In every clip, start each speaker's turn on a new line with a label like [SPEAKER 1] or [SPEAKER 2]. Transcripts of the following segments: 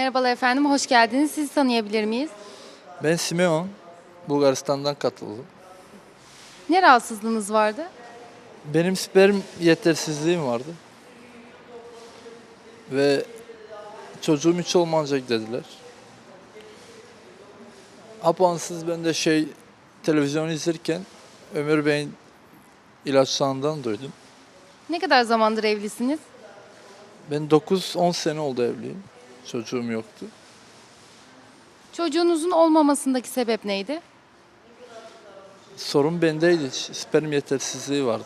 [SPEAKER 1] Merhabalar efendim, hoş geldiniz. Sizi tanıyabilir miyiz?
[SPEAKER 2] Ben Simeon, Bulgaristan'dan katıldım.
[SPEAKER 1] Ne rahatsızlığınız vardı?
[SPEAKER 2] Benim sperm yetersizliğim vardı. Ve çocuğum hiç olmayacak dediler. Apansız ben de şey televizyon izlerken Ömür Bey'in ilaçlarından duydum.
[SPEAKER 1] Ne kadar zamandır evlisiniz?
[SPEAKER 2] Ben 9-10 sene oldu evliyim. Çocuğum yoktu.
[SPEAKER 1] Çocuğunuzun olmamasındaki sebep neydi?
[SPEAKER 2] Sorun bendeydi. Sperm yetersizliği vardı.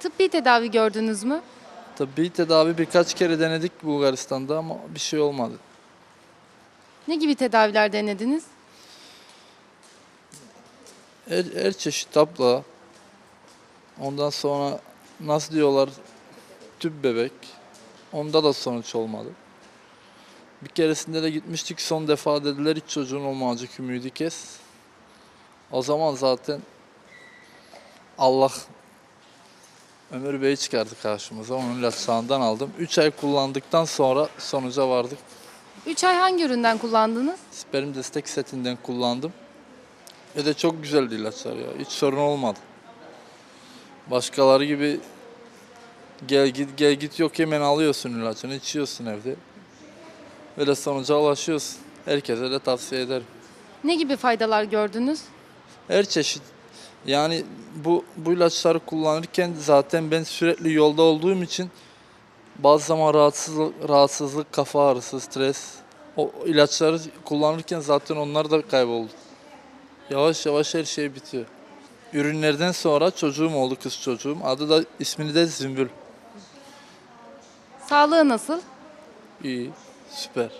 [SPEAKER 1] Tıbbi tedavi gördünüz mü?
[SPEAKER 2] Tabii tedavi birkaç kere denedik Bulgaristan'da ama bir şey olmadı.
[SPEAKER 1] Ne gibi tedaviler denediniz?
[SPEAKER 2] Her, her çeşit tabla. Ondan sonra nasıl diyorlar tüp bebek. Onda da sonuç olmadı. Bir keresinde de gitmiştik son defa dediler hiç çocuğun olmayacak ümidi kes. O zaman zaten Allah Ömür Bey'i çıkardı karşımıza. Onun ilaçlarından aldım. 3 ay kullandıktan sonra sonuca vardık.
[SPEAKER 1] 3 ay hangi üründen kullandınız?
[SPEAKER 2] Sperm destek setinden kullandım. Ve de çok güzeldi ilaçlar ya. Hiç sorun olmadı. Başkaları gibi gel git gel git yok hemen alıyorsun ilacını içiyorsun evde. De sonuca ulaşıyorsun. Herkese de tavsiye ederim.
[SPEAKER 1] Ne gibi faydalar gördünüz?
[SPEAKER 2] Her çeşit yani bu bu ilaçları kullanırken zaten ben sürekli yolda olduğum için bazı zaman rahatsızlık, rahatsızlık, kafa ağrısı, stres. O ilaçları kullanırken zaten onlar da kayboldu. Yavaş yavaş her şey bitiyor. Ürünlerden sonra çocuğum oldu kız çocuğum. Adı da ismini de Zümbül.
[SPEAKER 1] Sağlığı nasıl?
[SPEAKER 2] İyi, süper.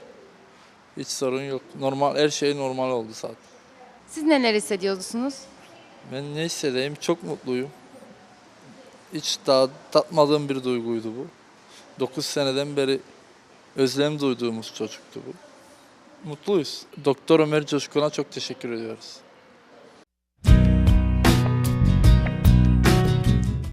[SPEAKER 2] Hiç sorun yok. Normal her şey normal oldu zaten.
[SPEAKER 1] Siz neler hissediyorsunuz?
[SPEAKER 2] Ben ne hissedeyim çok mutluyum. Hiç daha tatmadığım bir duyguydu bu. 9 seneden beri özlem duyduğumuz çocuktu bu. Mutluyuz. Doktor Ömer Coşkun'a çok teşekkür ediyoruz.